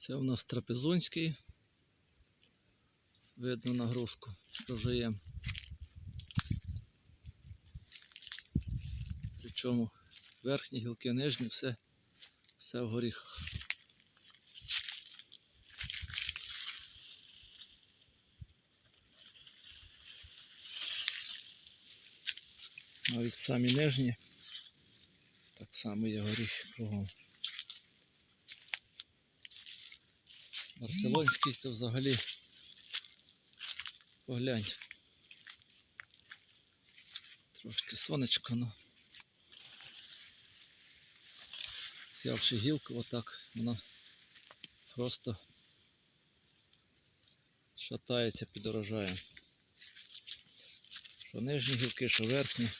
Це у нас трапезунський. Видно нагрузку. Прожиємо. Причому верхні гілки, нижні, все, все в горіхах. Навіть самі нижні. Так само є горіхи кругом. Барселонський то взагалі поглянь. Трошки сонечко, ну. Взявши гілку, отак вона просто шатається під урожаєм. Що нижні гілки, що верхні.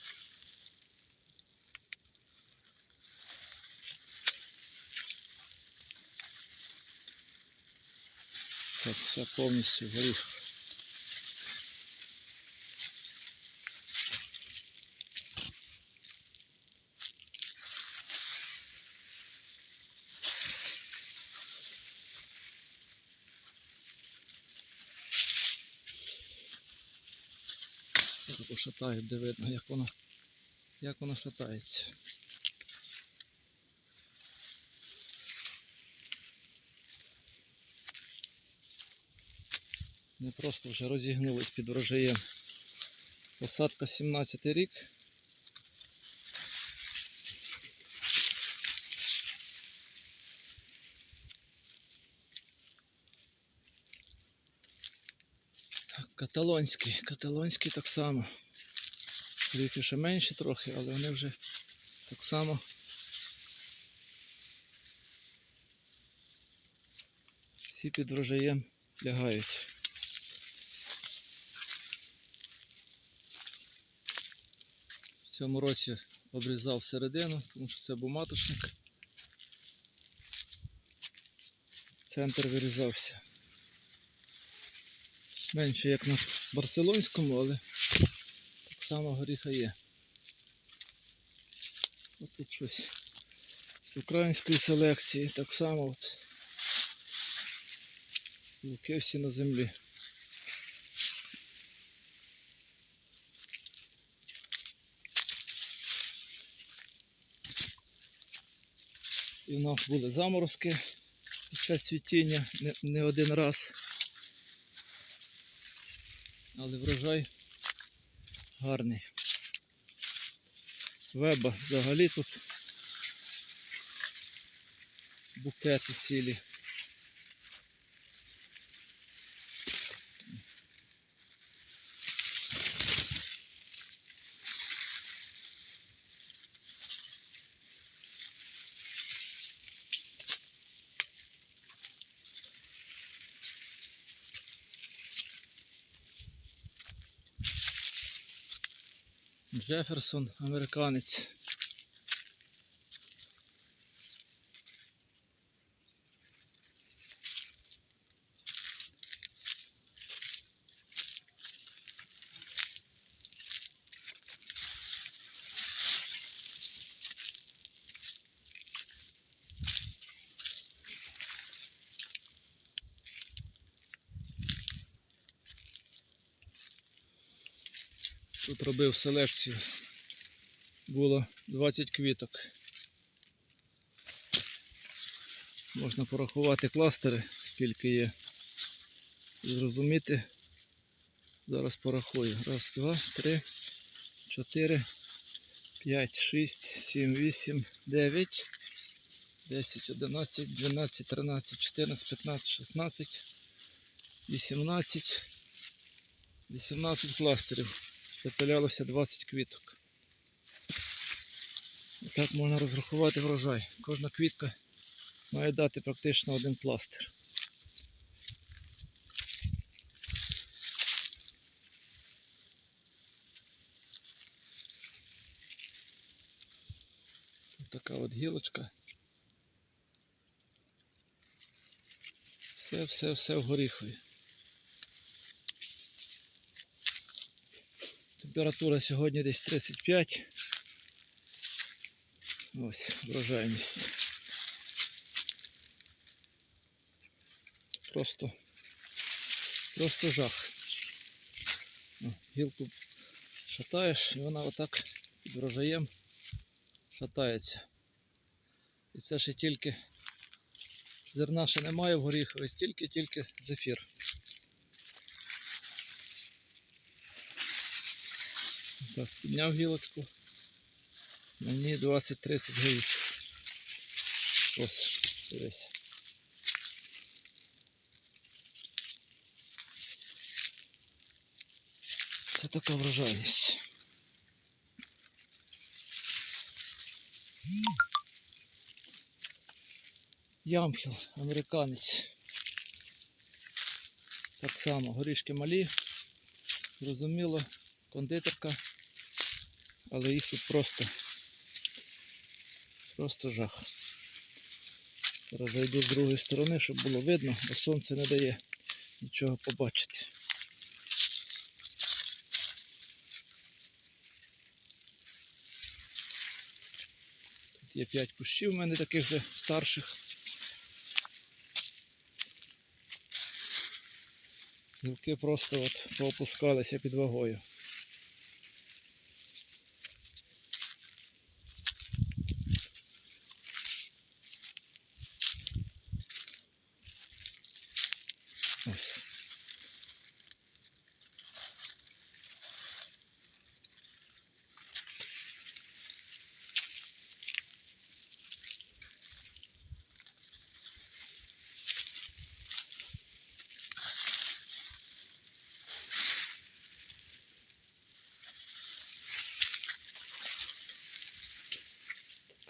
Так, все повністю горіх. Я де видно, як воно, як воно шатається. Не просто вже розігнулись під врожаєм. Посадка 17 рік. Так, каталонський. Каталонський так само. Ріки ще менші трохи, але вони вже так само. Всі під врожаєм лягають. Цьому році обрізав середину, тому що це був маточник. Центр вирізався. Менше як на барселонському, але так само горіха є. Ось тут щось з української селекції, так само от. Луки всі на землі. В нас були заморозки під час цвітіння не, не один раз. Але врожай гарний. Веба взагалі тут букети цілі. Джеферсон, американець. Тут робив селекцію. Було 20 квіток. Можна порахувати кластери, скільки є. І зрозуміти. Зараз порахую. Раз, два, три, чотири, п'ять, шість, сім, вісім, дев'ять, десять, одинадцять, дванадцять, тринадцять, чотирнадцять, п'ятнадцять, шістнадцять, вісімнадцять, вісімнадцять кластерів запилялося 20 квіток. І так можна розрахувати врожай. Кожна квітка має дати практично один пластир. Ось така от гілочка. Все, все, все в горіхові. Температура сьогодні десь 35. Ось врожайність. просто, просто жах. Гілку шатаєш, і вона отак під врожаєм шатається. І це ще тільки зерна ще немає в горіхові, тільки-тільки зефір. Так, підняв гілочку. Мені 20-30 гривень. Ось, дивись. Це така врожайність. Ямхіл, американець. Так само, горішки малі, зрозуміло, кондитерка, але їх тут просто, просто жах. Зараз зайду з другої сторони, щоб було видно, бо сонце не дає нічого побачити. Тут є 5 кущів у мене таких же старших. Гілки просто от поопускалися під вагою. Ось.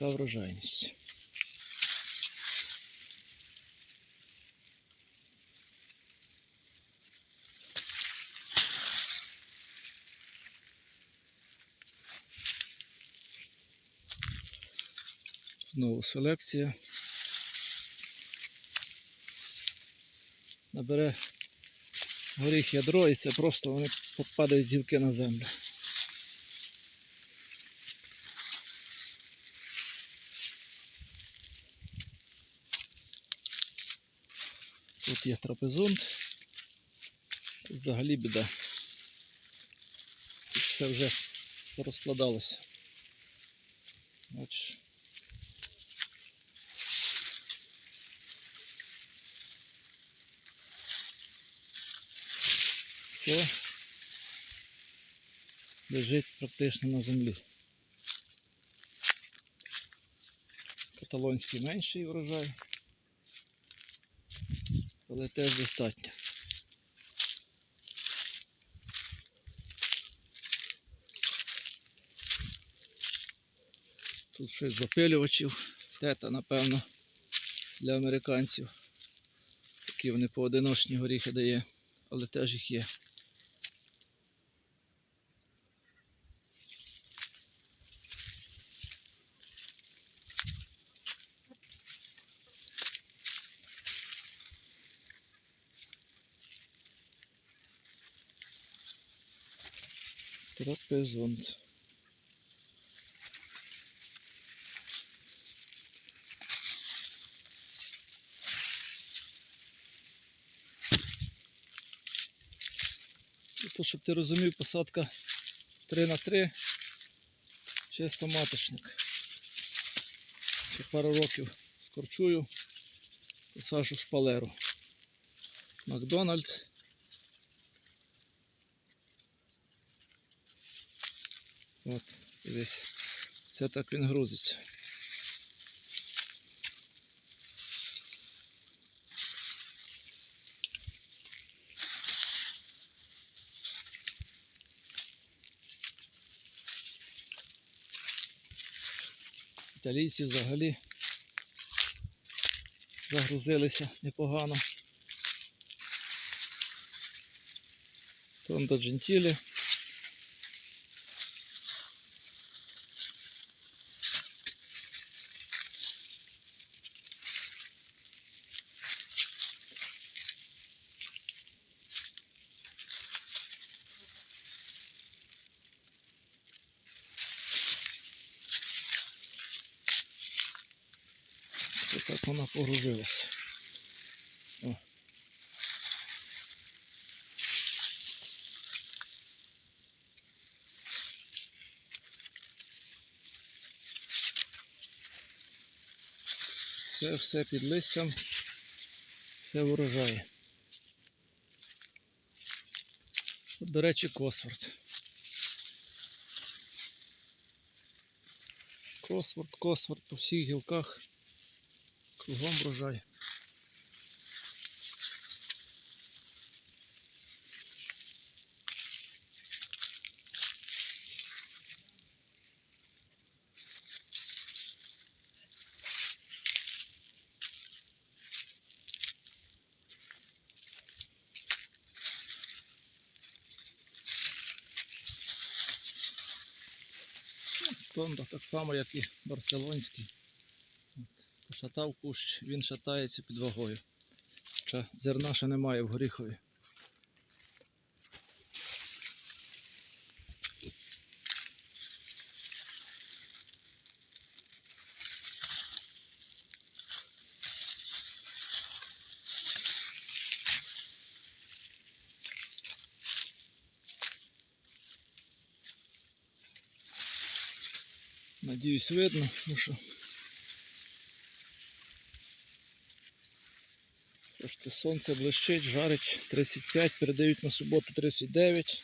Така врожайність. Знову селекція. Набере горіх ядро і це просто вони попадають гілки на землю. Тут є трапезунт. Тут взагалі біда. Тут все вже порозкладалося. Бачиш. Все лежить практично на землі. Каталонський менший врожай але теж достатньо. Тут щось запилювачів, тета, напевно, для американців. Такі вони поодиночні горіхи дає, але теж їх є. Трапезунт. То, щоб ти розумів, посадка 3 на 3 чисто маточник. Ще пару років скорчую, посаджу шпалеру. Макдональдс. От, дивись. Це так він грузиться. Італійці взагалі загрузилися непогано. Тондо Джентілі. Бачите, так вона погрузилась. Все все під листям, все врожає. До речі, Косфорд. Косфорд, Косфорд по всіх гілках. Кругом врожай. Тонда так само, як і барселонський. От, Пошатав кущ, він шатається під вагою. Хоча зерна ще немає в горіхові. Надіюсь, видно, ну що. Сонце блищить, жарить 35, передають на суботу 39.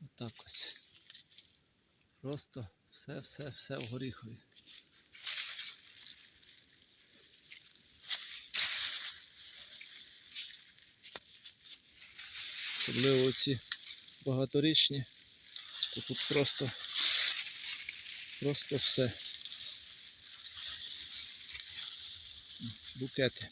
Отак ось. Просто все, все, все в горіхові. Особливо ці багаторічні, то тут просто, просто все. Букети.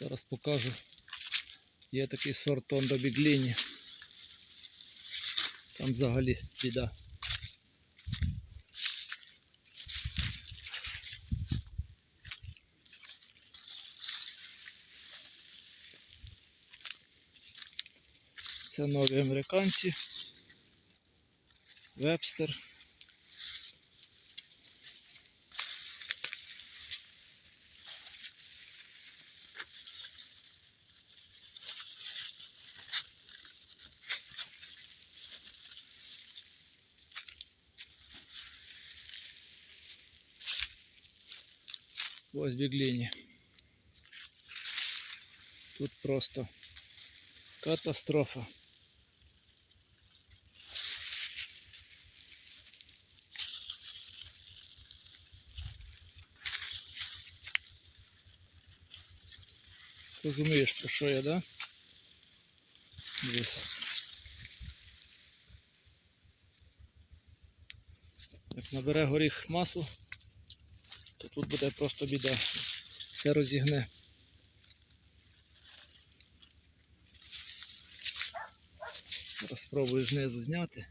Зараз покажу. Є такий сорт Тонда Бігліні. Там взагалі біда. Це нові американці. Вебстер. Ось бігліні. Тут просто катастрофа. Розумієш, про що я, да? Дивись. Як набере горіх масу, то тут буде просто біда. Все розігне. Зараз спробую знизу зняти.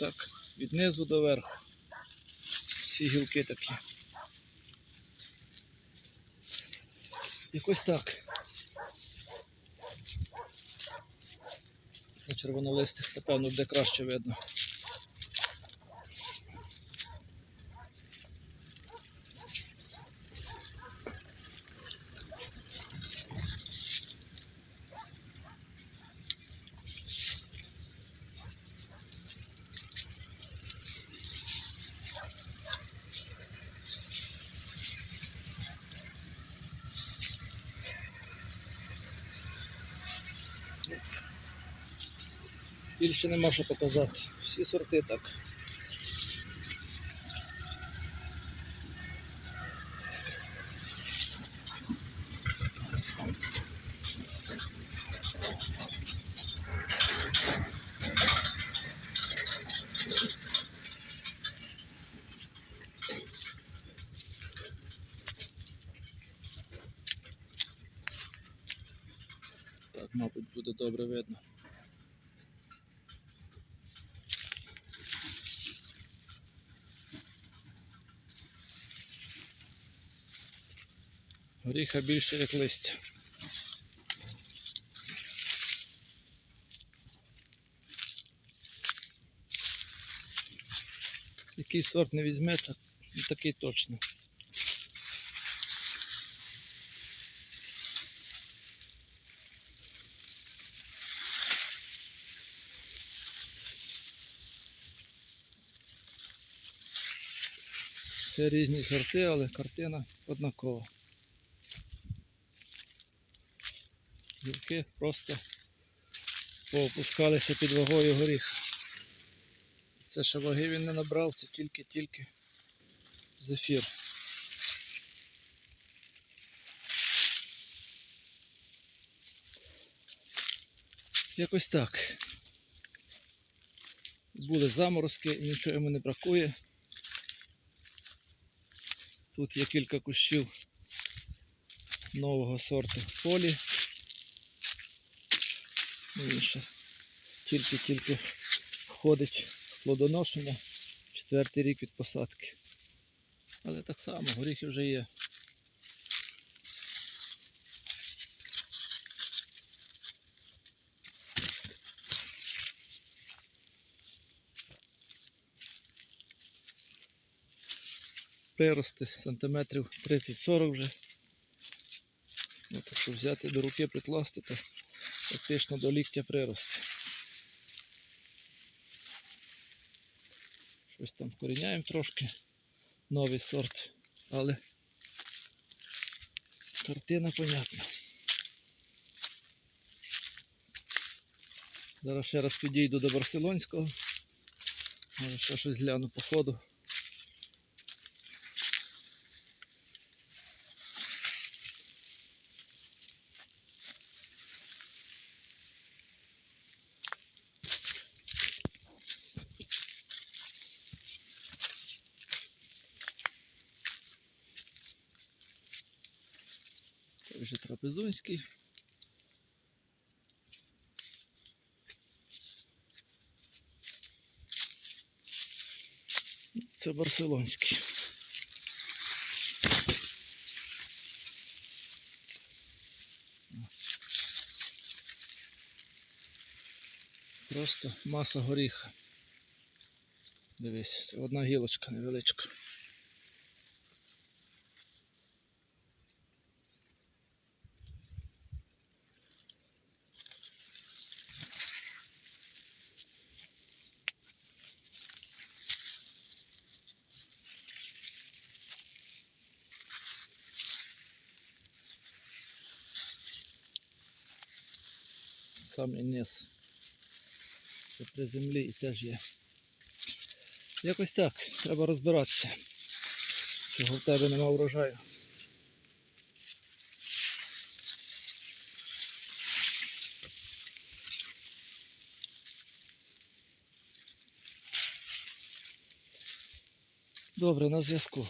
Так, від низу до верху. Всі гілки такі. Якось так. На червонолистих, напевно, буде краще видно. Більше нема що показати. Всі сорти так мабуть, буде добре видно. Горіха більше як листя. Який сорт не візьмете, такий точно. Все різні сорти, але картина однакова. Гілки просто поопускалися під вагою горіха. Це ще ваги він не набрав, це тільки-тільки зефір. Якось так. Були заморозки нічого йому не бракує. Тут є кілька кущів нового сорту полі. Ну, Він ще тільки-тільки входить плодоношення. Четвертий рік від посадки. Але так само горіхи вже є. Прирости сантиметрів 30-40 вже. Ну, так що взяти до руки прикласти, то фактично до ліктя прирости. Щось там вкоріняємо трошки. Новий сорт, але картина понятна. Зараз ще раз підійду до Барселонського. Може ще щось гляну по ходу. Це вже. Це барселонський. Просто маса горіха. Дивись, одна гілочка невеличка. Самий низ. Це при землі і теж є. Якось так, треба розбиратися. Чого в тебе нема врожаю. Добре, на зв'язку.